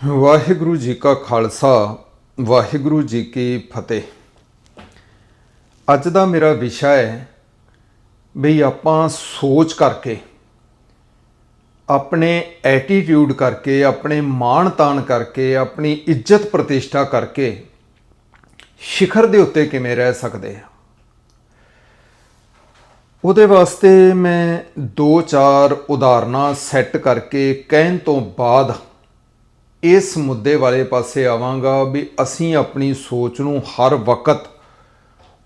ਵਾਹਿਗੁਰੂ ਜੀ ਕਾ ਖਾਲਸਾ, ਵਾਹਿਗੁਰੂ ਜੀ ਕੀ ਫਤਿਹ। ਅੱਜ ਦਾ ਮੇਰਾ ਵਿਸ਼ਾ ਹੈ ਵੀ ਆਪਾਂ ਸੋਚ ਕਰਕੇ, ਆਪਣੇ ਐਟੀਟਿਊਡ ਕਰਕੇ, ਆਪਣੇ ਮਾਣ ਤਾਣ ਕਰਕੇ, ਆਪਣੀ ਇੱਜ਼ਤ ਪ੍ਰਤਿਸ਼ਠਾ ਕਰਕੇ ਸਿਖਰ ਦੇ ਉੱਤੇ ਕਿਵੇਂ ਰਹਿ ਸਕਦੇ ਆ ਉਹਦੇ ਵਾਸਤੇ ਮੈਂ ਦੋ ਚਾਰ ਉਦਾਹਰਨਾਂ ਸੈੱਟ ਕਰਕੇ ਕਹਿਣ ਤੋਂ ਬਾਅਦ ਇਸ ਮੁੱਦੇ ਵਾਲੇ ਪਾਸੇ ਆਵਾਂਗਾ ਵੀ ਅਸੀਂ ਆਪਣੀ ਸੋਚ ਨੂੰ ਹਰ ਵਕਤ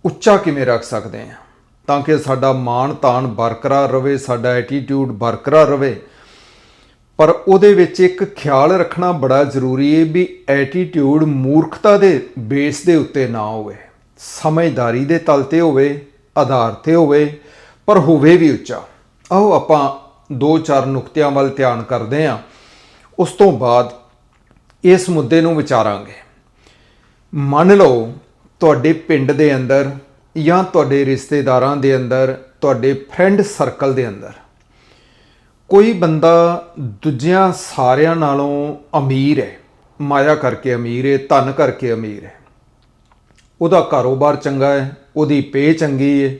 ਉੱਚਾ ਕਿਵੇਂ ਰੱਖ ਸਕਦੇ ਹਾਂ? ਤਾਂ ਕਿ ਸਾਡਾ ਮਾਣ ਤਾਣ ਬਰਕਰਾਰ ਰਵੇ, ਸਾਡਾ ਐਟੀਟਿਊਡ ਬਰਕਰਾਰ ਰਵੇ। ਪਰ ਉਹਦੇ ਵਿੱਚ ਇੱਕ ਖਿਆਲ ਰੱਖਣਾ ਬੜਾ ਜ਼ਰੂਰੀ ਹੈ ਵੀ ਐਟੀਟਿਊਡ ਮੂਰਖਤਾ ਦੇ ਬੇਸ ਦੇ ਉੱਤੇ ਨਾ ਹੋਵੇ। ਸਮਝਦਾਰੀ ਦੇ ਤਲ ਤੇ ਹੋਵੇ, ਆਧਾਰ ਤੇ ਹੋਵੇ, ਪਰ ਹੋਵੇ ਵੀ ਉੱਚਾ। ਆਓ ਆਪਾਂ ਦੋ ਚਾਰ ਨੁਕਤਿਆਂ ਵੱਲ ਧਿਆਨ ਕਰਦੇ ਹਾਂ। ਉਸ ਤੋਂ ਬਾਅਦ ਇਸ ਮੁੱਦੇ ਨੂੰ ਵਿਚਾਰਾਂਗੇ। ਮੰਨ ਲਓ, ਤੁਹਾਡੇ ਪਿੰਡ ਦੇ ਅੰਦਰ ਜਾਂ ਤੁਹਾਡੇ ਰਿਸ਼ਤੇਦਾਰਾਂ ਦੇ ਅੰਦਰ, ਤੁਹਾਡੇ ਫਰੈਂਡ ਸਰਕਲ ਦੇ ਅੰਦਰ ਕੋਈ ਬੰਦਾ ਦੂਜਿਆਂ ਸਾਰਿਆਂ ਨਾਲੋਂ ਅਮੀਰ ਹੈ, ਮਾਇਆ ਕਰਕੇ ਅਮੀਰ ਹੈ, ਧਨ ਕਰਕੇ ਅਮੀਰ ਹੈ। ਉਹਦਾ ਕਾਰੋਬਾਰ ਚੰਗਾ ਹੈ, ਉਹਦੀ ਪੇ ਚੰਗੀ ਹੈ।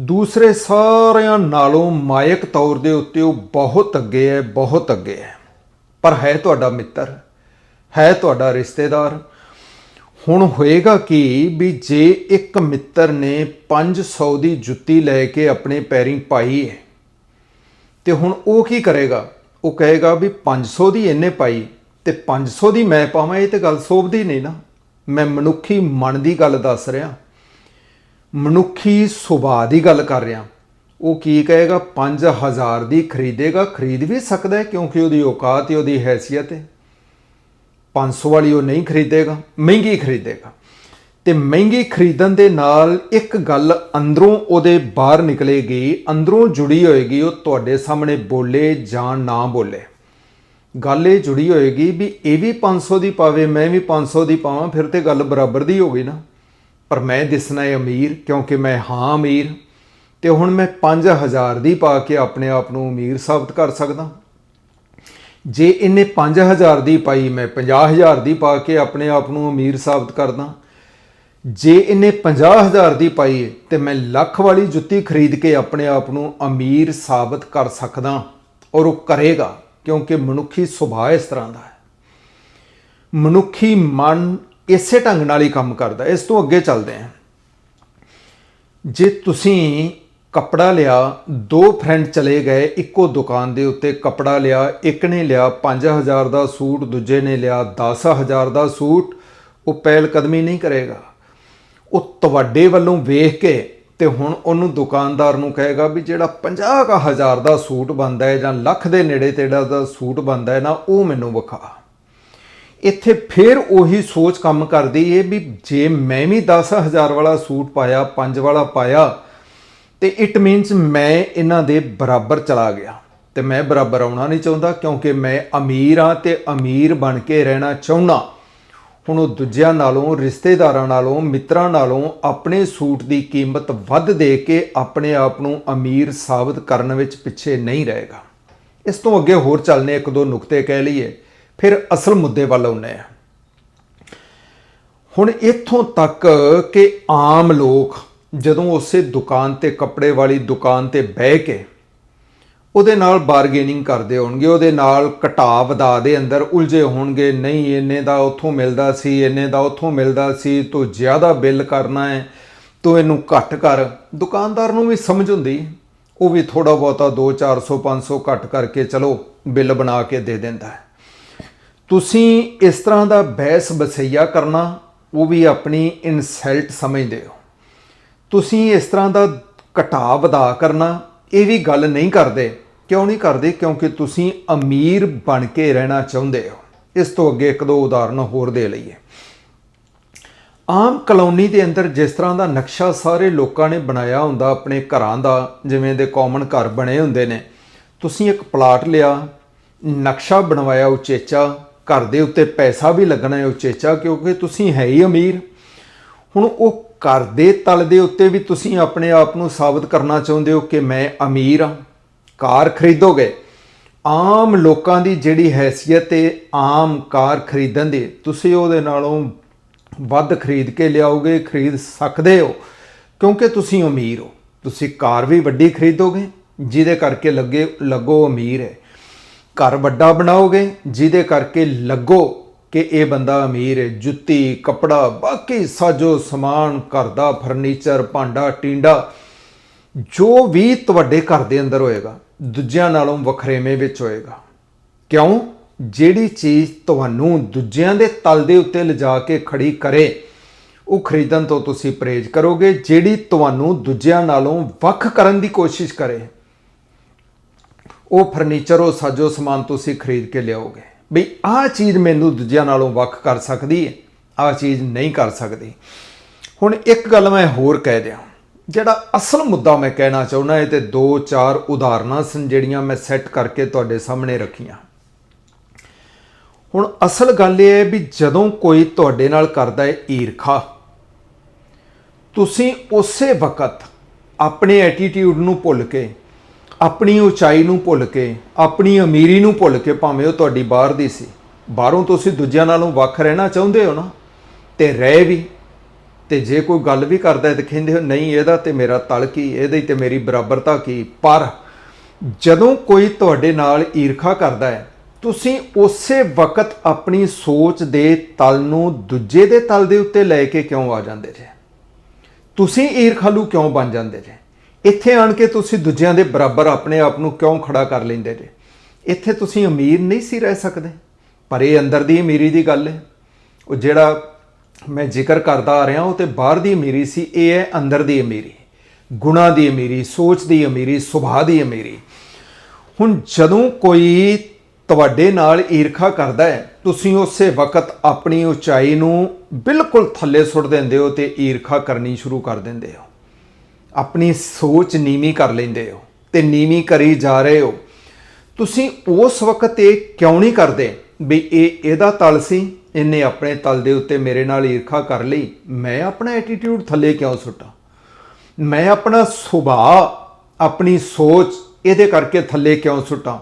ਦੂਸਰੇ ਸਾਰਿਆਂ ਨਾਲੋਂ ਮਾਇਕ ਤੌਰ ਦੇ ਉੱਤੇ ਉਹ ਬਹੁਤ ਅੱਗੇ ਹੈ, ਬਹੁਤ ਅੱਗੇ ਹੈ। ਪਰ ਹੈ ਤੁਹਾਡਾ ਮਿੱਤਰ। ਹੈ ਤੁਹਾਡਾ ਰਿਸ਼ਤੇਦਾਰ? ਹੁਣ ਹੋਏਗਾ ਕਿ ਵੀ ਜੇ ਇੱਕ ਮਿੱਤਰ ਨੇ 500 ਦੀ ਜੁੱਤੀ ਲੈ ਕੇ ਆਪਣੇ ਪੈਰੀਂ ਪਾਈ ਹੈ ਤੇ ਹੁਣ ਉਹ ਕੀ ਕਰੇਗਾ? ਉਹ ਕਹੇਗਾ ਵੀ 500 ਦੀ ਇਹਨੇ ਪਾਈ, ਤੇ 500 ਦੀ ਮੈਂ ਪਾਵਾਂ, ਇਹ ਤੇ ਗੱਲ ਸੋਭਦੀ ਨਹੀਂ ਨਾ। ਮੈਂ ਮਨੁੱਖੀ ਮਨ ਦੀ ਗੱਲ ਦੱਸ ਰਿਹਾ। ਮਨੁੱਖੀ ਸੁਭਾਅ ਦੀ ਗੱਲ ਕਰ ਰਿਹਾ। ਉਹ ਕੀ ਕਹੇਗਾ? 5000 ਦੀ ਖਰੀਦੇਗਾ। ਖਰੀਦ ਵੀ ਸਕਦਾ ਹੈ ਕਿਉਂਕਿ ਉਹਦੀ ਔਕਾਤ ਹੈ ਉਹਦੀ ਹੈਸੀਅਤ ਹੈ। 500 ਵਾਲੀ ਉਹ ਨਹੀਂ ਖਰੀਦੇਗਾ, ਮਹਿੰਗੀ ਖਰੀਦੇਗਾ। ਤੇ ਮਹਿੰਗੀ ਖਰੀਦਣ ਦੇ ਨਾਲ ਇੱਕ ਗੱਲ ਅੰਦਰੋਂ ਉਹਦੇ ਬਾਹਰ ਨਿਕਲੇਗੀ, ਅੰਦਰੋਂ ਜੁੜੀ ਹੋਏਗੀ, ਉਹ ਤੁਹਾਡੇ ਸਾਹਮਣੇ ਬੋਲੇ ਜਾਂ ਨਾ ਬੋਲੇ। ਗੱਲ ਇਹ ਜੁੜੀ ਹੋਏਗੀ ਵੀ ਇਹ ਵੀ 500 ਦੀ ਪਾਵੇ, ਮੈਂ ਵੀ 500 ਦੀ ਪਾਵਾਂ, ਫਿਰ ਤੇ ਗੱਲ ਬਰਾਬਰ ਦੀ ਹੋ ਗਈ ਨਾ। ਪਰ ਮੈਂ ਦਿਸਣਾ ਹੈ ਅਮੀਰ, ਕਿਉਂਕਿ ਮੈਂ ਹਾਂ ਅਮੀਰ। ਤੇ ਹੁਣ ਮੈਂ 5000 ਦੀ ਪਾ ਕੇ ਆਪਣੇ ਆਪ ਨੂੰ ਅਮੀਰ ਸਾਬਤ ਕਰ ਸਕਦਾ। ਜੇ ਇਹਨੇ 5000 ਦੀ ਪਾਈ ਮੈਂ 50000 ਦੀ ਪਾ ਕੇ ਆਪਣੇ ਆਪ ਨੂੰ ਅਮੀਰ ਸਾਬਤ ਕਰਦਾ, ਜੇ ਇਹਨੇ 50000 ਦੀ ਪਾਈ ਹੈ ਤੇ ਮੈਂ ਲੱਖ ਵਾਲੀ ਜੁੱਤੀ ਖਰੀਦ ਕੇ ਆਪਣੇ ਆਪ ਨੂੰ ਅਮੀਰ ਸਾਬਤ ਕਰ ਸਕਦਾ ਔਰ ਉਹ ਕਰੇਗਾ, ਕਿਉਂਕਿ ਮਨੁੱਖੀ ਸੁਭਾਅ ਇਸ ਤਰ੍ਹਾਂ ਦਾ ਹੈ। ਮਨੁੱਖੀ ਮਨ ਇਸੇ ਢੰਗ ਨਾਲ ਹੀ ਕੰਮ ਕਰਦਾ ਇਸ ਤੋਂ ਅੱਗੇ ਚੱਲਦੇ ਹਾਂ। ਜੇ ਤੁਸੀਂ ਕੱਪੜਾ ਲਿਆ, ਦੋ ਫਰੈਂਡ ਚਲੇ ਗਏ, ਇੱਕੋ ਦੁਕਾਨ ਦੇ ਉੱਤੇ ਕੱਪੜਾ ਲਿਆ, ਇੱਕ ਨੇ ਲਿਆ 5000 ਦਾ ਸੂਟ, ਦੂਜੇ ਨੇ ਲਿਆ 10000 ਦਾ ਸੂਟ, ਉਹ ਪਹਿਲ ਕਦਮੀ ਨਹੀਂ ਕਰੇਗਾ। ਉਹ ਤੁਹਾਡੇ ਵੱਲੋਂ ਵੇਖ ਕੇ ਤੇ ਹੁਣ ਉਹਨੂੰ ਦੁਕਾਨਦਾਰ ਨੂੰ ਕਹੇਗਾ ਵੀ ਜਿਹੜਾ 50000 ਦਾ ਸੂਟ ਬੰਦਾ ਹੈ ਜਾਂ ਲੱਖ ਦੇ ਨੇੜੇ ਤੇੜਾ ਦਾ ਸੂਟ ਬੰਦਾ ਹੈ ਨਾ, ਉਹ ਮੈਨੂੰ ਵਿਖਾ। ਇੱਥੇ ਫਿਰ ਉਹੀ ਸੋਚ ਕੰਮ ਕਰਦੀ ਏ ਵੀ ਜੇ ਮੈਂ ਵੀ 10000 ਵਾਲਾ ਸੂਟ ਪਾਇਆ 5 ਵਾਲਾ ਪਾਇਆ ਤੇ ਇਟ ਮੀਨਸ ਮੈਂ ਇਹਨਾਂ ਦੇ ਬਰਾਬਰ ਚਲਾ ਗਿਆ। ਤੇ ਮੈਂ ਬਰਾਬਰ ਆਉਣਾ ਨਹੀਂ ਚਾਹੁੰਦਾ ਕਿਉਂਕਿ ਮੈਂ ਅਮੀਰ ਹਾਂ ਤੇ ਅਮੀਰ ਬਣ ਕੇ ਰਹਿਣਾ ਚਾਹੁੰਦਾ। ਹੁਣ ਉਹ ਦੂਜਿਆਂ ਨਾਲੋਂ, ਰਿਸ਼ਤੇਦਾਰਾਂ ਨਾਲੋਂ, ਮਿੱਤਰਾਂ ਨਾਲੋਂ ਆਪਣੇ ਸੂਟ ਦੀ ਕੀਮਤ ਵੱਧ ਦੇ ਕੇ ਆਪਣੇ ਆਪ ਨੂੰ ਅਮੀਰ ਸਾਬਤ ਕਰਨ ਵਿੱਚ ਪਿੱਛੇ ਨਹੀਂ ਰਹੇਗਾ। ਇਸ ਤੋਂ ਅੱਗੇ ਹੋਰ ਚੱਲਨੇ ਇੱਕ ਦੋ ਨੁਕਤੇ ਕਹਿ ਲਈਏ, ਫਿਰ ਅਸਲ ਮੁੱਦੇ ਵੱਲ ਆਉਂਦੇ ਆ ਹੁਣ ਇੱਥੋਂ ਤੱਕ ਕਿ ਆਮ ਲੋਕ ਜਦੋਂ ਉਸੇ ਦੁਕਾਨ ਤੇ ਕੱਪੜੇ ਵਾਲੀ ਦੁਕਾਨ ਤੇ ਬਹਿ ਕੇ ਉਹਦੇ ਨਾਲ ਬਾਰਗੇਨਿੰਗ ਕਰਦੇ ਹੋਣਗੇ, ਉਹਦੇ ਨਾਲ ਘਟਾ ਵਧਾ ਦੇ, ਅੰਦਰ ਉਲਝੇ ਹੋਣਗੇ, ਨਹੀਂ, ਇੰਨੇ ਦਾ ਉੱਥੋਂ ਮਿਲਦਾ ਸੀ, ਇੰਨੇ ਦਾ ਉੱਥੋਂ ਮਿਲਦਾ ਸੀ, ਤੂੰ ਜ਼ਿਆਦਾ ਬਿੱਲ ਕਰਨਾ ਹੈ, ਤੂੰ ਇਹਨੂੰ ਘੱਟ ਕਰ। ਦੁਕਾਨਦਾਰ ਨੂੰ ਵੀ ਸਮਝ ਹੁੰਦੀ, ਉਹ ਵੀ ਥੋੜਾ ਬਹੁਤਾ 2 400 500 ਘੱਟ ਕਰਕੇ ਚਲੋ ਬਿੱਲ ਬਣਾ ਕੇ ਦੇ ਦਿੰਦਾ ਹੈ। ਤੁਸੀਂ ਇਸ ਤਰ੍ਹਾਂ ਦਾ ਬਹਿਸ ਬਸਈਆ ਕਰਨਾ, ਉਹ ਵੀ ਆਪਣੀ ਇਨਸਲਟ ਸਮਝਦੇ ਹੋ। ਤੁਸੀਂ ਇਸ ਤਰ੍ਹਾਂ ਦਾ ਘਟਾ ਵਧਾ ਕਰਨਾ, ਇਹ ਵੀ ਗੱਲ ਨਹੀਂ ਕਰਦੇ। ਕਿਉਂ ਨਹੀਂ ਕਰਦੇ? ਕਿਉਂਕਿ ਤੁਸੀਂ ਅਮੀਰ ਬਣ ਕੇ ਰਹਿਣਾ ਚਾਹੁੰਦੇ ਹੋ। ਇਸ ਤੋਂ ਅੱਗੇ ਇੱਕ ਦੋ ਉਦਾਹਰਨ ਹੋਰ ਦੇ ਲਈਏ। ਆਮ ਕਲੋਨੀ ਦੇ ਅੰਦਰ ਜਿਸ ਤਰ੍ਹਾਂ ਦਾ ਨਕਸ਼ਾ ਸਾਰੇ ਲੋਕਾਂ ਨੇ ਬਣਾਇਆ ਹੁੰਦਾ, ਆਪਣੇ ਘਰਾਂ ਦਾ, ਜਿਵੇਂ ਦੇ ਕਾਮਨ ਘਰ ਬਣੇ ਹੁੰਦੇ ਨੇ, ਤੁਸੀਂ ਇੱਕ ਪਲਾਟ ਲਿਆ, ਨਕਸ਼ਾ ਬਣਵਾਇਆ ਉਚੇਚਾ, ਘਰ ਦੇ ਉੱਤੇ ਪੈਸਾ ਵੀ ਲੱਗਣਾ ਹੈ ਉਚੇਚਾ, ਕਿਉਂਕਿ ਤੁਸੀਂ ਹੈ ਹੀ ਅਮੀਰ। ਹੁਣ ਉਹ ਘਰ ਦੇ ਤਲ ਦੇ ਉੱਤੇ ਵੀ ਤੁਸੀਂ ਆਪਣੇ ਆਪ ਨੂੰ ਸਾਬਤ ਕਰਨਾ ਚਾਹੁੰਦੇ ਹੋ ਕਿ ਮੈਂ ਅਮੀਰ ਹਾਂ, ਕਾਰ ਖਰੀਦੋਗੇ? ਆਮ ਲੋਕਾਂ ਦੀ ਜਿਹੜੀ ਹੈਸੀਅਤ ਹੈ ਆਮ ਕਾਰ ਖਰੀਦਣ ਦੀ। ਤੁਸੀਂ ਉਹਦੇ ਨਾਲੋਂ ਵੱਧ ਖਰੀਦ ਕੇ ਲਿਆਓਗੇ, ਖਰੀਦ ਸਕਦੇ ਹੋ, ਕਿਉਂਕਿ ਤੁਸੀਂ ਅਮੀਰ ਹੋ। ਤੁਸੀਂ ਕਾਰ ਵੀ ਵੱਡੀ ਖਰੀਦੋਗੇ, ਜਿਹਦੇ ਕਰਕੇ ਲੱਗੇ, ਲੱਗੋ ਅਮੀਰ ਹੈ। ਘਰ ਵੱਡਾ ਬਣਾਓਗੇ, ਜਿਹਦੇ ਕਰਕੇ ਲੱਗੋ ਕਿ ਇਹ ਬੰਦਾ ਅਮੀਰ ਹੈ ਜੁੱਤੀ, ਕੱਪੜਾ, ਬਾਕੀ ਸਾਜੋ ਸਮਾਨ, ਘਰ ਦਾ ਫਰਨੀਚਰ, ਭਾਂਡਾ, ਟਿੰਡਾ, ਜੋ ਵੀ ਤੁਹਾਡੇ ਘਰ ਦੇ ਅੰਦਰ ਹੋਏਗਾ, ਦੂਜਿਆਂ ਨਾਲੋਂ ਵਖਰੇਵੇਂ ਵਿੱਚ ਹੋਏਗਾ। ਕਿਉਂ? ਜਿਹੜੀ ਚੀਜ਼ ਤੁਹਾਨੂੰ ਦੂਜਿਆਂ ਦੇ ਤਲ ਦੇ ਉੱਤੇ ਲਿਜਾ ਕੇ ਖੜੀ ਕਰੇ, ਉਹ ਖਰੀਦਣ ਤੋਂ ਤੁਸੀਂ ਪਰਹੇਜ਼ ਕਰੋਗੇ, ਜਿਹੜੀ ਤੁਹਾਨੂੰ ਦੂਜਿਆਂ ਨਾਲੋਂ ਵੱਖ ਕਰਨ ਦੀ ਕੋਸ਼ਿਸ਼ ਕਰੇ। ਉਹ ਫਰਨੀਚਰ, ਉਹ ਸਾਜੋ ਸਮਾਨ ਤੁਸੀਂ ਖਰੀਦ ਕੇ ਲਿਆਓਗੇ। ਵੀ ਆਹ ਚੀਜ਼ ਮੈਨੂੰ ਦੂਜਿਆਂ ਨਾਲੋਂ ਵੱਖ ਕਰ ਸਕਦੀ ਹੈ, ਆਹ ਚੀਜ਼ ਨਹੀਂ ਕਰ ਸਕਦੀ। ਹੁਣ ਇੱਕ ਗੱਲ ਮੈਂ ਹੋਰ ਕਹਿ ਦਿਆਂ, ਜਿਹੜਾ ਅਸਲ ਮੁੱਦਾ ਮੈਂ ਕਹਿਣਾ ਚਾਹੁੰਦਾ, ਇਹ ਤੇ ਦੋ ਚਾਰ ਉਦਾਹਰਨਾਂ ਸਨ ਜਿਹੜੀਆਂ ਮੈਂ ਸੈੱਟ ਕਰਕੇ ਤੁਹਾਡੇ ਸਾਹਮਣੇ ਰੱਖੀਆਂ। ਹੁਣ ਅਸਲ ਗੱਲ ਇਹ ਹੈ ਵੀ ਜਦੋਂ ਕੋਈ ਤੁਹਾਡੇ ਨਾਲ ਕਰਦਾ ਹੈ ਈਰਖਾ, ਤੁਸੀਂ ਉਸੇ ਵਕਤ ਆਪਣੇ ਐਟੀਟਿਊਡ ਨੂੰ ਭੁੱਲ ਕੇ ਆਪਣੀ ਉਚਾਈ ਨੂੰ ਭੁੱਲ ਕੇ, ਆਪਣੀ ਅਮੀਰੀ ਨੂੰ ਭੁੱਲ ਕੇ ਭਾਵੇਂ ਉਹ ਤੁਹਾਡੀ ਬਾਹਰ ਦੀ ਸੀ। ਬਾਹਰੋਂ ਤੁਸੀਂ ਦੂਜਿਆਂ ਨਾਲੋਂ ਵੱਖ ਰਹਿਣਾ ਚਾਹੁੰਦੇ ਹੋ ਨਾ? ਤੇ ਰਹਿ ਵੀ। ਤੇ ਜੇ ਕੋਈ ਗੱਲ ਵੀ ਕਰਦਾ ਹੈ ਤੇ ਕਹਿੰਦੇ ਹੋ, ਨਹੀਂ, ਇਹਦਾ ਤੇ ਮੇਰਾ ਤਲ ਕੀ, ਇਹਦੇ ਤੇ ਮੇਰੀ ਬਰਾਬਰਤਾ ਕੀ? ਪਰ ਜਦੋਂ ਕੋਈ ਤੁਹਾਡੇ ਨਾਲ ਈਰਖਾ ਕਰਦਾ ਹੈ, ਤੁਸੀਂ ਉਸੇ ਵਕਤ ਆਪਣੀ ਸੋਚ ਦੇ ਤਲ ਨੂੰ ਦੂਜੇ ਦੇ ਤਲ ਦੇ ਉੱਤੇ ਲੈ ਕੇ ਕਿਉਂ ਆ ਜਾਂਦੇ ਜੇ? ਤੁਸੀਂ ਈਰਖਾਲੂ ਕਿਉਂ ਬਣ ਜਾਂਦੇ ਜੇ? ਇੱਥੇ ਆਣ ਕੇ ਤੁਸੀਂ ਦੂਜਿਆਂ ਦੇ ਬਰਾਬਰ ਆਪਣੇ ਆਪ ਨੂੰ ਕਿਉਂ ਖੜਾ ਕਰ ਲੈਂਦੇ ਜੇ? ਇੱਥੇ ਤੁਸੀਂ ਅਮੀਰ ਨਹੀਂ ਸੀ ਰਹਿ ਸਕਦੇ। ਪਰ ਇਹ ਅੰਦਰ ਦੀ ਅਮੀਰੀ ਦੀ ਗੱਲ ਹੈ। ਉਹ ਜਿਹੜਾ ਮੈਂ ਜ਼ਿਕਰ ਕਰਦਾ ਆ ਰਿਹਾ, ਉਹ ਤੇ ਬਾਹਰ ਦੀ ਅਮੀਰੀ ਸੀ, ਇਹ ਹੈ ਅੰਦਰ ਦੀ ਅਮੀਰੀ। ਗੁਣਾ ਦੀ ਅਮੀਰੀ, ਸੋਚ ਦੀ ਅਮੀਰੀ, ਸੁਭਾਅ ਦੀ ਅਮੀਰੀ। ਹੁਣ ਜਦੋਂ ਕੋਈ ਤੁਹਾਡੇ ਨਾਲ ਈਰਖਾ ਕਰਦਾ ਹੈ, ਤੁਸੀਂ ਉਸੇ ਵਕਤ ਆਪਣੀ ਉਚਾਈ ਨੂੰ ਬਿਲਕੁਲ ਥੱਲੇ ਸੁੱਟ ਦਿੰਦੇ ਹੋ ਤੇ ਈਰਖਾ ਕਰਨੀ ਸ਼ੁਰੂ ਕਰ ਦਿੰਦੇ ਹੋ। ਆਪਣੀ ਸੋਚ ਨੀਵੀਂ ਕਰ ਲੈਂਦੇ ਹੋ ਤੇ ਨੀਵੀਂ ਕਰੀ ਜਾ ਰਹੇ ਹੋ। ਤੁਸੀਂ ਉਸ ਵਕਤ ਇਹ ਕਿਉਂ ਨਹੀਂ ਕਰਦੇ ਵੀ ਇਹ ਇਹਦਾ ਤਲ ਸੀ, ਇਹਨੇ ਆਪਣੇ ਤਲ ਦੇ ਉੱਤੇ ਮੇਰੇ ਨਾਲ ਈਰਖਾ ਕਰ ਲਈ, ਮੈਂ ਆਪਣਾ ਐਟੀਟਿਊਡ ਥੱਲੇ ਕਿਉਂ ਸੁੱਟਾਂ? ਮੈਂ ਆਪਣਾ ਸੁਭਾਅ, ਆਪਣੀ ਸੋਚ ਇਹਦੇ ਕਰਕੇ ਥੱਲੇ ਕਿਉਂ ਸੁੱਟਾਂ?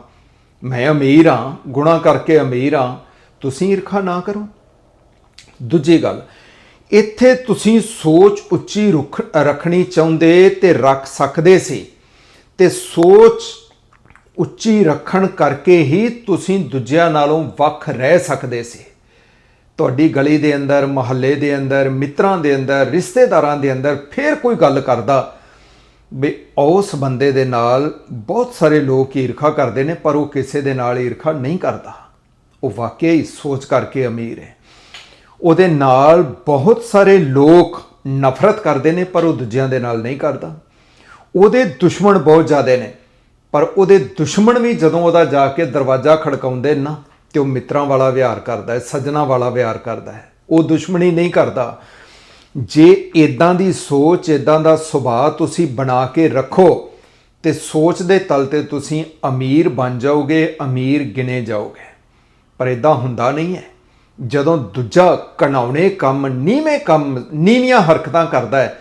ਮੈਂ ਅਮੀਰ ਹਾਂ, ਗੁਣਾ ਕਰਕੇ ਅਮੀਰ ਹਾਂ, ਤੁਸੀਂ ਈਰਖਾ ਨਾ ਕਰੋ। ਦੂਜੀ ਗੱਲ ਇੱਥੇ ਤੁਸੀਂ ਸੋਚ ਉੱਚੀ ਰੁੱਖ ਰੱਖਣੀ ਚਾਹੁੰਦੇ ਤੇ ਰੱਖ ਸਕਦੇ ਸੀ। ਤੇ ਸੋਚ ਉੱਚੀ ਰੱਖਣ ਕਰਕੇ ਹੀ ਤੁਸੀਂ ਦੂਜਿਆਂ ਨਾਲੋਂ ਵੱਖ ਰਹਿ ਸਕਦੇ ਸੀ। ਤੁਹਾਡੀ ਗਲੀ ਦੇ ਅੰਦਰ, ਮਹੱਲੇ ਦੇ ਅੰਦਰ, ਮਿੱਤਰਾਂ ਦੇ ਅੰਦਰ, ਰਿਸ਼ਤੇਦਾਰਾਂ ਦੇ ਅੰਦਰ ਫੇਰ ਕੋਈ ਗੱਲ ਕਰਦਾ ਵੀ ਉਸ ਬੰਦੇ ਦੇ ਨਾਲ ਬਹੁਤ ਸਾਰੇ ਲੋਕ ਈਰਖਾ ਕਰਦੇ ਨੇ, ਪਰ ਉਹ ਕਿਸੇ ਦੇ ਨਾਲ ਈਰਖਾ ਨਹੀਂ ਕਰਦਾ। ਉਹ ਵਾਕਿਆ ਹੀ ਸੋਚ ਕਰਕੇ ਅਮੀਰ ਹੈ। ਉਹਦੇ ਨਾਲ ਬਹੁਤ ਸਾਰੇ ਲੋਕ ਨਫ਼ਰਤ ਕਰਦੇ ਨੇ, ਪਰ ਉਹ ਦੂਜਿਆਂ ਦੇ ਨਾਲ ਨਹੀਂ ਕਰਦਾ। ਉਹਦੇ ਦੁਸ਼ਮਣ ਬਹੁਤ ਜ਼ਿਆਦੇ ਨੇ, ਪਰ ਉਹਦੇ ਦੁਸ਼ਮਣ ਵੀ ਜਦੋਂ ਉਹਦਾ ਜਾ ਕੇ ਦਰਵਾਜ਼ਾ ਖੜਕਾਉਂਦੇ ਨੇ ਨਾ, ਤੇ ਉਹ ਮਿੱਤਰਾਂ ਵਾਲਾ ਵਿਹਾਰ ਕਰਦਾ ਹੈ, ਸੱਜਣਾ ਵਾਲਾ ਵਿਹਾਰ ਕਰਦਾ ਹੈ। ਉਹ ਦੁਸ਼ਮਣੀ ਨਹੀਂ ਕਰਦਾ। ਜੇ ਇਦਾਂ ਦੀ ਸੋਚ ਇਦਾਂ ਦਾ ਸੁਭਾਅ ਤੁਸੀਂ ਬਣਾ ਕੇ ਰੱਖੋ, ਤੇ ਸੋਚ ਦੇ ਤਲ ਤੇ ਤੁਸੀਂ ਅਮੀਰ ਬਣ ਜਾਓਗੇ, ਅਮੀਰ ਗਿਣੇ ਜਾਓਗੇ। ਪਰ ਇਦਾਂ ਹੁੰਦਾ ਨਹੀਂ ਹੈ। ਜਦੋਂ ਦੂਜਾ ਕਣਾਉਣੇ ਕੰਮ, ਨੀਵੇਂ ਕੰਮ, ਨੀਵੀਆਂ ਹਰਕਤਾਂ ਕਰਦਾ ਹੈ,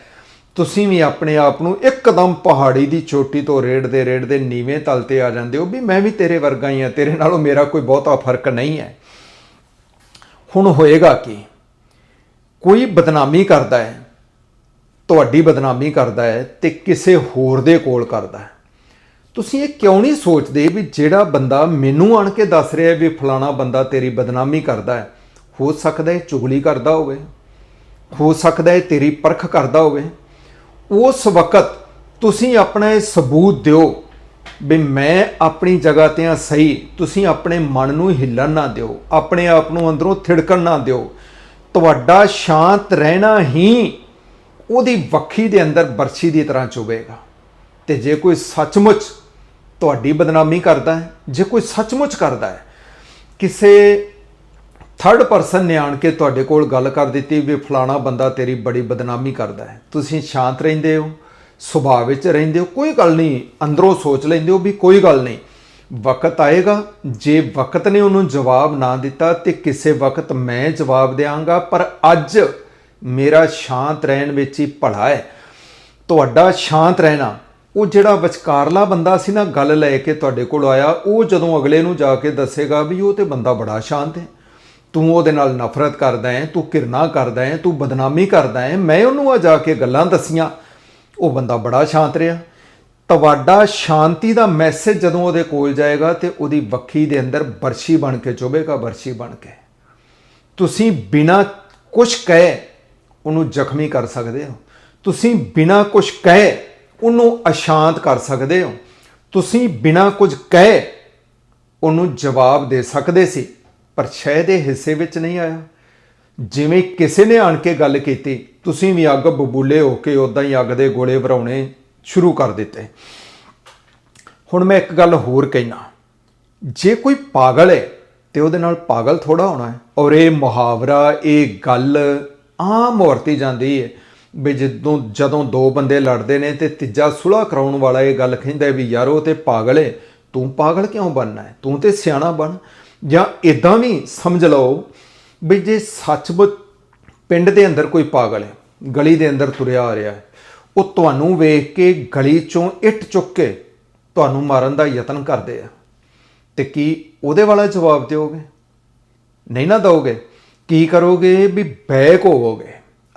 ਤੁਸੀਂ ਵੀ ਆਪਣੇ ਆਪ ਨੂੰ ਇੱਕਦਮ ਪਹਾੜੀ ਦੀ ਚੋਟੀ ਤੋਂ ਰੇੜਦੇ ਰੇੜਦੇ ਨੀਵੇਂ ਤਲ ਤੇ ਆ ਜਾਂਦੇ ਹੋ ਵੀ ਮੈਂ ਵੀ ਤੇਰੇ ਵਰਗਾ ਹੀ ਆ ਤੇਰੇ ਨਾਲੋਂ ਮੇਰਾ ਕੋਈ ਬਹੁਤਾ ਫ਼ਰਕ ਨਹੀਂ ਹੈ। ਹੁਣ ਹੋਏਗਾ ਕੀ? ਕੋਈ ਬਦਨਾਮੀ ਕਰਦਾ ਹੈ, ਤੁਹਾਡੀ ਬਦਨਾਮੀ ਕਰਦਾ ਹੈ ਤੇ ਕਿਸੇ ਹੋਰ ਦੇ ਕੋਲ ਕਰਦਾ ਹੈ। ਤੁਸੀਂ ਇਹ ਕਿਉਂ ਨਹੀਂ ਸੋਚਦੇ ਵੀ ਜਿਹੜਾ ਬੰਦਾ ਮੈਨੂੰ ਆਣ ਕੇ ਦੱਸ ਰਿਹਾ ਵੀ ਫਲਾਣਾ ਬੰਦਾ ਤੇਰੀ ਬਦਨਾਮੀ ਕਰਦਾ ਹੈ ਹੋ ਸਕਦਾ ਹੈ ਚੁਗਲੀ ਕਰਦਾ ਹੋਵੇ, ਹੋ ਸਕਦਾ ਹੈ ਤੇਰੀ ਪਰਖ ਕਰਦਾ ਹੋਵੇ। ਉਸ ਵਕਤ ਤੁਸੀਂ ਆਪਣਾ ਇਹ ਸਬੂਤ ਦਿਓ ਵੀ ਮੈਂ ਆਪਣੀ ਜਗ੍ਹਾ ਤੇ ਆ ਸਹੀ, ਤੁਸੀਂ ਆਪਣੇ ਮਨ ਨੂੰ ਹਿੱਲਣ ਨਾ ਦਿਓ, ਆਪਣੇ ਆਪ ਨੂੰ ਅੰਦਰੋਂ ਥਿੜਕਣ ਨਾ ਦਿਓ। ਤੁਹਾਡਾ ਸ਼ਾਂਤ ਰਹਿਣਾ ਹੀ ਉਹਦੀ ਵੱਖੀ ਦੇ ਅੰਦਰ ਬਰਛੀ ਦੀ ਤਰ੍ਹਾਂ ਚੁਭੇਗਾ ਤੇ ਜੇ ਕੋਈ ਸੱਚਮੁੱਚ ਤੁਹਾਡੀ ਬਦਨਾਮੀ ਕਰਦਾ ਹੈ, ਜੇ ਕੋਈ ਸੱਚਮੁੱਚ ਕਰਦਾ ਹੈ, ਕਿਸੇ ਥਰਡ ਪਰਸਨ ਨੇ ਆਣ ਕੇ ਤੁਹਾਡੇ ਕੋਲ ਗੱਲ ਕਰ ਦਿੱਤੀ ਵੀ ਫਲਾਣਾ ਬੰਦਾ ਤੇਰੀ ਬੜੀ ਬਦਨਾਮੀ ਕਰਦਾ ਹੈ। ਤੁਸੀਂ ਸ਼ਾਂਤ ਰਹਿੰਦੇ ਹੋ, ਸੁਭਾਅ ਵਿੱਚ ਰਹਿੰਦੇ ਹੋ, ਕੋਈ ਗੱਲ ਨਹੀਂ, ਅੰਦਰੋਂ ਸੋਚ ਲੈਂਦੇ ਹੋ ਵੀ ਕੋਈ ਗੱਲ ਨਹੀਂ। ਵਕਤ ਆਏਗਾ, ਜੇ ਵਕਤ ਨੇ ਉਹਨੂੰ ਜਵਾਬ ਨਾ ਦਿੱਤਾ ਤੇ ਕਿਸੇ ਵਕਤ ਮੈਂ ਜਵਾਬ ਦੇਵਾਂਗਾ ਪਰ ਅੱਜ ਮੇਰਾ ਸ਼ਾਂਤ ਰਹਿਣ ਵਿੱਚ ਹੀ ਭਲਾ ਹੈ। ਤੁਹਾਡਾ ਸ਼ਾਂਤ ਰਹਿਣਾ, ਉਹ ਜਿਹੜਾ ਵਿਚਕਾਰਲਾ ਬੰਦਾ ਸੀ ਨਾ, ਗੱਲ ਲੈ ਕੇ ਤੁਹਾਡੇ ਕੋਲ ਆਇਆ, ਉਹ ਜਦੋਂ ਅਗਲੇ ਨੂੰ ਜਾ ਕੇ ਦੱਸੇਗਾ ਵੀ ਉਹ ਤੇ ਬੰਦਾ ਬੜਾ ਸ਼ਾਂਤ ਹੈ। ਤੂੰ ਉਹਦੇ ਨਾਲ ਨਫ਼ਰਤ ਕਰਦਾ ਹੈ, ਤੂੰ ਕਿਰਨਾ ਕਰਦਾ ਹੈ, ਤੂੰ ਬਦਨਾਮੀ ਕਰਦਾ ਹੈ। ਮੈਂ ਉਹਨੂੰ ਆ ਜਾ ਕੇ ਗੱਲਾਂ ਦਸੀਆਂ। ਉਹ ਬੰਦਾ ਬੜਾ ਸ਼ਾਂਤ ਰਿਹਾ। ਤੁਹਾਡਾ ਸ਼ਾਂਤੀ ਦਾ ਮੈਸੇਜ ਜਦੋਂ ਉਹਦੇ ਕੋਲ ਜਾਏਗਾ ਤੇ ਉਹਦੀ ਵੱਖੀ ਦੇ ਅੰਦਰ ਬਰਸ਼ੀ ਬਣ ਕੇ ਚੁਭੇਗਾ ਬਰਸ਼ੀ ਬਣ ਕੇ। ਤੁਸੀਂ ਬਿਨਾ ਕੁਝ ਕਹੇ ਉਹਨੂੰ ਜ਼ਖਮੀ ਕਰ ਸਕਦੇ ਹੋ। ਤੁਸੀਂ ਬਿਨਾ ਕੁਝ ਕਹੇ ਉਹਨੂੰ ਅਸ਼ਾਂਤ ਕਰ ਸਕਦੇ ਹੋ। ਤੁਸੀਂ ਬਿਨਾ ਕੁਝ ਕਹੇ ਉਹਨੂੰ ਜਵਾਬ ਦੇ ਸਕਦੇ ਸੀ। ਪਰ ਸ਼ਾਇਦ ਇਹ ਹਿੱਸੇ ਵਿੱਚ ਨਹੀਂ ਆਇਆ। ਜਿਵੇਂ ਕਿਸੇ ਨੇ ਆਣ ਕੇ ਗੱਲ ਕੀਤੀ, ਤੁਸੀਂ ਵੀ ਅੱਗ ਬਬੂਲੇ ਹੋ ਕੇ ਉਦਾਂ ਹੀ ਅੱਗ ਦੇ ਗੋਲੇ ਭਰਾਉਣੇ ਸ਼ੁਰੂ ਕਰ ਦਿੱਤੇ। ਹੁਣ ਮੈਂ ਇੱਕ ਗੱਲ ਹੋਰ ਕਹਿਣਾ। ਜੇ ਕੋਈ ਪਾਗਲ ਹੈ ਤੇ ਉਹਦੇ ਨਾਲ ਪਾਗਲ ਥੋੜਾ ਹੋਣਾ ਹੈ। ਔਰ ਇਹ ਮੁਹਾਵਰਾ, ਇਹ ਗੱਲ ਆਮ ਵਰਤੀ ਜਾਂਦੀ ਹੈ ਵੀ ਜਦੋਂ ਜਦੋਂ ਦੋ ਬੰਦੇ ਲੜਦੇ ਨੇ ਤੇ ਤੀਜਾ ਸੁਲ੍ਹਾ ਕਰਾਉਣ ਵਾਲਾ ਇਹ ਗੱਲ ਕਹਿੰਦਾ ਵੀ ਯਾਰ ਉਹ ਤੇ ਪਾਗਲ ਹੈ, ਤੂੰ ਪਾਗਲ ਕਿਉਂ ਬਣਨਾ ਹੈ? ਤੂੰ ਤੇ ਸਿਆਣਾ ਬਣ। ਜਾਂ ਇਦਾਂ ਵੀ ਸਮਝ ਲਓ ਵੀ ਜੇ ਸੱਚਮੁੱਚ ਪਿੰਡ ਦੇ ਅੰਦਰ ਕੋਈ ਪਾਗਲ ਹੈ, ਗਲੀ ਦੇ ਅੰਦਰ ਤੁਰਿਆ ਆ ਰਿਹਾ ਉਹ ਤੁਹਾਨੂੰ ਵੇਖ ਕੇ ਗਲੀ ਚੋਂ ਇੱਟ ਚੁੱਕ ਕੇ ਤੁਹਾਨੂੰ ਮਾਰਨ ਦਾ ਯਤਨ ਕਰਦੇ ਆ। ਤੇ ਕੀ ਉਹਦੇ ਵਾਲਾ ਜਵਾਬ ਦਿਓਗੇ? ਨਹੀਂ ਨਾ ਦਓਗੇ। ਕੀ ਕਰੋਗੇ ਵੀ ਬੈਕ ਹੋਵੋਗੇ,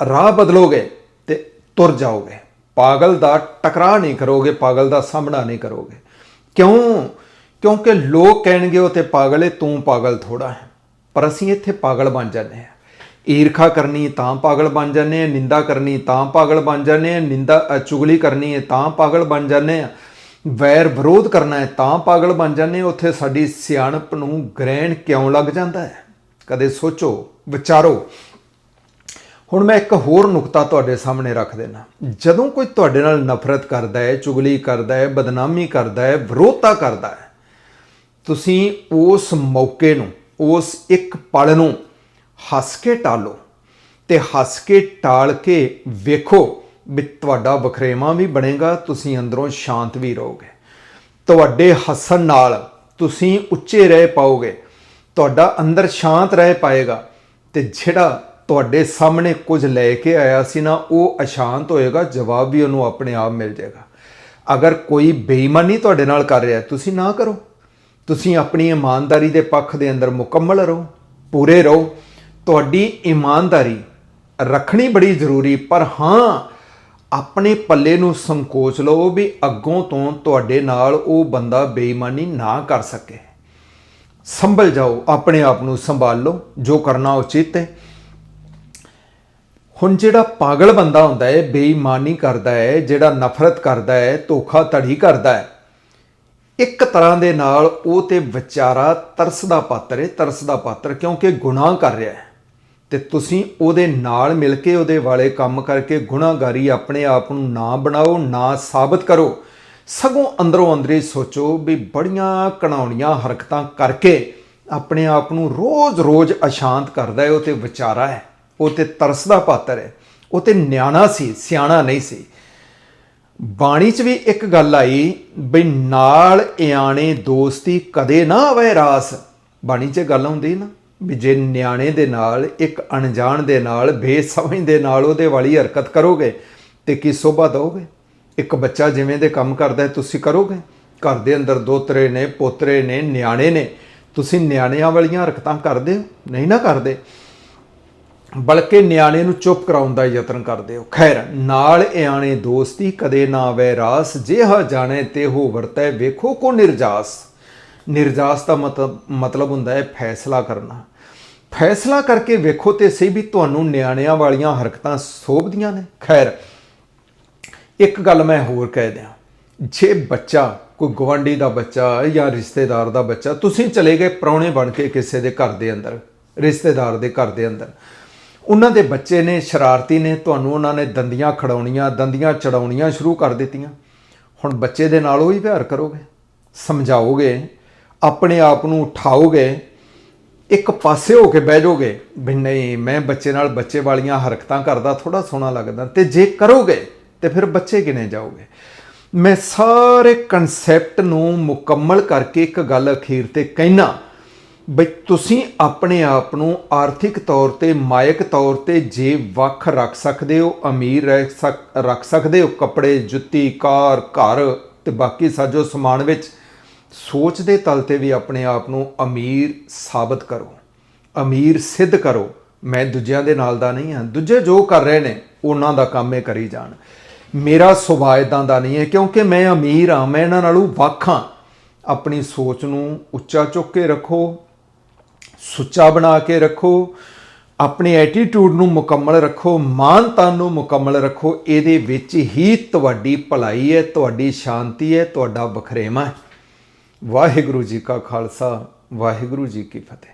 ਰਾਹ ਬਦਲੋਗੇ ਤੇ ਤੁਰ ਜਾਓਗੇ। ਪਾਗਲ ਦਾ ਟਕਰਾਅ ਨਹੀਂ ਕਰੋਗੇ, ਪਾਗਲ ਦਾ ਸਾਹਮਣਾ ਨਹੀਂ ਕਰੋਗੇ। ਕਿਉਂ? ਕਿਉਂਕਿ ਲੋਕ ਕਹਿਣਗੇ ਉਹ ਤੇ ਪਾਗਲ ਹੈ ਤੂੰ ਪਾਗਲ ਥੋੜਾ ਹੈ। ਪਰ ਅਸੀਂ ਇੱਥੇ ਪਾਗਲ ਬਣ ਜਾਂਦੇ ਹਾਂ। ਈਰਖਾ ਕਰਨੀ ਤਾਂ ਪਾਗਲ ਬਣ ਜਾਂਦੇ ਆ ਨਿੰਦਾ ਕਰਨੀ ਤਾਂ ਪਾਗਲ ਬਣ ਜਾਂਦੇ ਆ ਨਿੰਦਾ ਚੁਗਲੀ ਕਰਨੀ ਹੈ ਤਾਂ ਪਾਗਲ ਬਣ ਜਾਂਦੇ ਆ ਵੈਰ ਵਿਰੋਧ ਕਰਨਾ ਹੈ ਤਾਂ ਪਾਗਲ ਬਣ ਜਾਂਦੇ ਉੱਥੇ ਸਾਡੀ ਸਿਆਣਪ ਨੂੰ ਗ੍ਰਹਿਣ ਕਿਉਂ ਲੱਗ ਜਾਂਦਾ ਹੈ? ਕਦੇ ਸੋਚੋ, ਵਿਚਾਰੋ। ਹੁਣ ਮੈਂ ਇੱਕ ਹੋਰ ਨੁਕਤਾ ਤੁਹਾਡੇ ਸਾਹਮਣੇ ਰੱਖ ਦੇਣਾ ਜਦੋਂ ਕੋਈ ਤੁਹਾਡੇ ਨਾਲ ਨਫ਼ਰਤ ਕਰਦਾ ਹੈ, ਚੁਗਲੀ ਕਰਦਾ ਹੈ, ਬਦਨਾਮੀ ਕਰਦਾ ਹੈ, ਵਿਰੋਧਤਾ ਕਰਦਾ ਹੈ ਤੁਸੀਂ ਉਸ ਮੌਕੇ ਨੂੰ, ਉਸ ਇੱਕ ਪਲ ਨੂੰ ਹੱਸ ਕੇ ਟਾਲੋ ਤੇ ਹੱਸ ਕੇ ਟਾਲ ਕੇ ਵੇਖੋ ਵੀ ਤੁਹਾਡਾ ਵਖਰੇਵਾਂ ਵੀ ਬਣੇਗਾ, ਤੁਸੀਂ ਅੰਦਰੋਂ ਸ਼ਾਂਤ ਵੀ ਰਹੋਗੇ। ਤੁਹਾਡੇ ਹੱਸਣ ਨਾਲ ਤੁਸੀਂ ਉੱਚੇ ਰਹਿ ਪਾਓਗੇ, ਤੁਹਾਡਾ ਅੰਦਰ ਸ਼ਾਂਤ ਰਹਿ ਪਾਏਗਾ ਤੇ ਜਿਹੜਾ ਤੁਹਾਡੇ ਸਾਹਮਣੇ ਕੁਝ ਲੈ ਕੇ ਆਇਆ ਸੀ ਨਾ, ਉਹ ਅਸ਼ਾਂਤ ਹੋਏਗਾ, ਜਵਾਬ ਵੀ ਉਹਨੂੰ ਆਪਣੇ ਆਪ ਮਿਲ ਜਾਏਗਾ। ਅਗਰ ਕੋਈ ਬੇਈਮਾਨੀ ਤੁਹਾਡੇ ਨਾਲ ਕਰ ਰਿਹਾ, ਤੁਸੀਂ ਨਾ ਕਰੋ। ਤੁਸੀਂ ਆਪਣੀ ਇਮਾਨਦਾਰੀ ਦੇ ਪੱਖ ਦੇ ਅੰਦਰ ਮੁਕੰਮਲ ਰਹੋ, ਪੂਰੇ ਰਹੋ। ਤੁਹਾਡੀ ਇਮਾਨਦਾਰੀ ਰੱਖਣੀ ਬੜੀ ਜ਼ਰੂਰੀ, ਪਰ ਹਾਂ, ਆਪਣੇ ਪੱਲੇ ਨੂੰ ਸੰਕੋਚ ਲਓ ਵੀ ਅੱਗੋਂ ਤੋਂ ਤੁਹਾਡੇ ਨਾਲ ਉਹ ਬੰਦਾ ਬੇਈਮਾਨੀ ਨਾ ਕਰ ਸਕੇ। ਸੰਭਲ ਜਾਓ, ਆਪਣੇ ਆਪ ਨੂੰ ਸੰਭਾਲ ਲਓ, ਜੋ ਕਰਨਾ ਉਚਿਤ ਹੈ। ਹੁਣ ਜਿਹੜਾ ਪਾਗਲ ਬੰਦਾ ਹੁੰਦਾ ਹੈ, ਬੇਈਮਾਨੀ ਕਰਦਾ ਹੈ, ਜਿਹੜਾ ਨਫ਼ਰਤ ਕਰਦਾ ਹੈ ਧੋਖਾ ਧੜੀ ਕਰਦਾ ਹੈ ਇੱਕ ਤਰ੍ਹਾਂ ਦੇ ਨਾਲ ਉਹ ਤੇ ਵਿਚਾਰਾ ਤਰਸ ਦਾ ਪਾਤਰ ਹੈ ਤਰਸ ਦਾ ਪਾਤਰ ਕਿਉਂਕਿ ਗੁਨਾਹ ਕਰ ਰਿਹਾ ਹੈ। ਤੇ ਤੁਸੀਂ ਉਹਦੇ ਨਾਲ ਮਿਲ ਕੇ ਉਹਦੇ ਵਾਲੇ ਕੰਮ ਕਰਕੇ ਗੁਨਾਹਗਾਰੀ ਆਪਣੇ ਆਪ ਨੂੰ ਨਾ ਬਣਾਓ, ਨਾ ਸਾਬਤ ਕਰੋ। ਸਗੋਂ ਅੰਦਰੋਂ ਅੰਦਰੇ ਸੋਚੋ ਵੀ ਬੜੀਆਂ ਕਣਾਉਣੀਆਂ ਹਰਕਤਾਂ ਕਰਕੇ ਆਪਣੇ ਆਪ ਨੂੰ ਰੋਜ਼-ਰੋਜ਼ ਅਸ਼ਾਂਤ ਕਰਦਾ ਹੈ ਉਹ ਤੇ ਵਿਚਾਰਾ ਹੈ। ਉਹ ਤੇ ਤਰਸ ਦਾ ਪਾਤਰ ਹੈ। ਉਹ ਤੇ ਨਿਆਣਾ ਸੀ, ਸਿਆਣਾ ਨਹੀਂ ਸੀ। ਬਾਣੀ 'ਚ ਵੀ ਇੱਕ ਗੱਲ ਆਈ ਬਈ ਨਾਲ ਇਆਣੇ ਦੋਸਤੀ ਕਦੇ ਨਾ ਆਵੇ ਰਾਸ। ਬਾਣੀ 'ਚ ਗੱਲ ਹੁੰਦੀ ਨਾ ਵੀ ਜੇ ਨਿਆਣੇ ਦੇ ਨਾਲ, ਇੱਕ ਅਣਜਾਣ ਦੇ ਨਾਲ, ਬੇਸਮਝ ਦੇ ਨਾਲ ਉਹਦੇ ਵਾਲੀ ਹਰਕਤ ਕਰੋਗੇ ਤੇ ਕੀ ਸੋਭਾ ਦਓਗੇ ਇੱਕ ਬੱਚਾ ਜਿਵੇਂ ਦੇ ਕੰਮ ਕਰਦਾ ਹੈ, ਤੁਸੀਂ ਕਰੋਗੇ? ਘਰ ਦੇ ਅੰਦਰ ਦੋਤਰੇ ਨੇ, ਪੋਤਰੇ ਨੇ, ਨਿਆਣੇ ਨੇ, ਤੁਸੀਂ ਨਿਆਣਿਆਂ ਵਾਲੀਆਂ ਹਰਕਤਾਂ ਕਰਦੇ ਹੋ? ਨਹੀਂ ਨਾ ਕਰਦੇ। ਬਲਕਿ ਨਿਆਣੇ ਨੂੰ ਚੁੱਪ ਕਰਾਉਣ ਦਾ ਯਤਨ ਕਰਦੇ ਹੋ। ਖੈਰ, ਨਾਲ ਇਆਣੇ ਦੋਸਤੀ ਕਦੇ ਨਾ ਵੈ ਰਾਸ ਜਿਹਾ ਜਾਣੇ ਤੇ ਹੋ ਵਰਤੈ ਵੇਖੋ ਕੋ ਨਿਰਜਾਸ। ਨਿਰਜਾਸ ਦਾ ਮਤਲਬ ਮਤਲਬ ਹੁੰਦਾ ਹੈ ਫੈਸਲਾ ਕਰਨਾ। ਫੈਸਲਾ ਕਰਕੇ ਵੇਖੋ ਤੇ ਸਹੀ ਵੀ ਤੁਹਾਨੂੰ ਨਿਆਣਿਆਂ ਵਾਲੀਆਂ ਹਰਕਤਾਂ ਸੋਭਦੀਆਂ ਨੇ। ਖੈਰ, ਇੱਕ ਗੱਲ ਮੈਂ ਹੋਰ ਕਹਿ ਦਿਆਂ। ਜੇ ਬੱਚਾ, ਕੋਈ ਗਵਾਂਢੀ ਦਾ ਬੱਚਾ ਜਾਂ ਰਿਸ਼ਤੇਦਾਰ ਦਾ ਬੱਚਾ, ਤੁਸੀਂ ਚਲੇ ਗਏ ਪ੍ਰਾਹੁਣੇ ਬਣ ਕੇ ਕਿਸੇ ਦੇ ਘਰ ਦੇ ਅੰਦਰ, ਰਿਸ਼ਤੇਦਾਰ ਦੇ ਘਰ ਦੇ ਅੰਦਰ ਉਹਨਾਂ ਦੇ ਬੱਚੇ ਨੇ, ਸ਼ਰਾਰਤੀ ਨੇ, ਤੁਹਾਨੂੰ ਉਹਨਾਂ ਨੇ ਦੰਦੀਆਂ ਖੜਾਉਣੀਆਂ ਦੰਦੀਆਂ ਚੜਾਉਣੀਆਂ ਸ਼ੁਰੂ ਕਰ ਦਿੱਤੀਆਂ। ਹੁਣ ਬੱਚੇ ਦੇ ਨਾਲ ਉਹ ਹੀ ਪਿਆਰ ਕਰੋਗੇ, ਸਮਝਾਓਗੇ, ਆਪਣੇ ਆਪ ਨੂੰ ਉਠਾਓਗੇ, ਇੱਕ ਪਾਸੇ ਹੋ ਕੇ ਬਹਿ ਜਾਓਗੇ, ਵੀ ਨਹੀਂ, ਮੈਂ ਬੱਚੇ ਨਾਲ ਬੱਚੇ ਵਾਲੀਆਂ ਹਰਕਤਾਂ ਕਰਦਾ ਥੋੜਾ ਸੋਹਣਾ ਲੱਗਦਾ। ਤੇ ਜੇ ਕਰੋਗੇ, ਤੇ ਫਿਰ ਬੱਚੇ ਕਿਨੇ ਜਾਓਗੇ? ਮੈਂ ਸਾਰੇ ਕਨਸੈਪਟ ਨੂੰ ਮੁਕੰਮਲ ਕਰਕੇ ਇੱਕ ਗੱਲ ਅਖੀਰ ਤੇ ਕਹਿਣਾ ਬਈ ਤੁਸੀਂ ਆਪਣੇ ਆਪ ਨੂੰ ਆਰਥਿਕ ਤੌਰ ਤੇ, ਮਾਇਕ ਤੌਰ ਤੇ ਜੇ ਵੱਖ ਰੱਖ ਸਕਦੇ ਹੋ, ਅਮੀਰ ਰਹਿ ਸਕ- ਰੱਖ ਸਕਦੇ ਹੋ, ਕੱਪੜੇ, ਜੁੱਤੀ, ਕਾਰ, ਘਰ ਤੇ ਬਾਕੀ ਸਾਜੋ ਸਮਾਨ ਵਿੱਚ, ਸੋਚ ਦੇ ਤਲ ਤੇ ਵੀ ਆਪਣੇ ਆਪ ਨੂੰ ਅਮੀਰ ਸਾਬਤ ਕਰੋ। ਅਮੀਰ ਸਿੱਧ ਕਰੋ। ਮੈਂ ਦੂਜਿਆਂ ਦੇ ਨਾਲ ਦਾ ਨਹੀਂ ਹਾਂ। ਦੂਜੇ ਜੋ ਕਰ ਰਹੇ ਨੇ, ਉਹਨਾਂ ਦਾ ਕੰਮ ਇਹ ਕਰੀ ਜਾਣ। ਮੇਰਾ ਸੁਭਾਅ ਇਦਾਂ ਦਾ ਨਹੀਂ ਹੈ, ਕਿਉਂਕਿ ਮੈਂ ਅਮੀਰ ਹਾਂ। ਮੈਂ ਇਹਨਾਂ ਨਾਲੋਂ ਵੱਖ ਹਾਂ। ਆਪਣੀ ਸੋਚ ਨੂੰ ਉੱਚਾ ਚੁੱਕ ਕੇ ਰੱਖੋ। ਸੁੱਚਾ ਬਣਾ ਕੇ ਰੱਖੋ, ਆਪਣੇ ਐਟੀਟਿਊਡ ਨੂੰ ਮੁਕੰਮਲ ਰੱਖੋ ਮਾਨਤਾ ਨੂੰ ਮੁਕੰਮਲ ਰੱਖੋ, ਇਹਦੇ ਵਿੱਚ ਹੀ ਤੁਹਾਡੀ ਭਲਾਈ ਹੈ, ਤੁਹਾਡੀ ਸ਼ਾਂਤੀ ਹੈ, ਤੁਹਾਡਾ ਬਖਰੇਵਾ ਹੈ। ਵਾਹਿਗੁਰੂ ਜੀ ਕਾ ਖਾਲਸਾ, ਵਾਹਿਗੁਰੂ ਜੀ ਕੀ ਫਤਿਹ।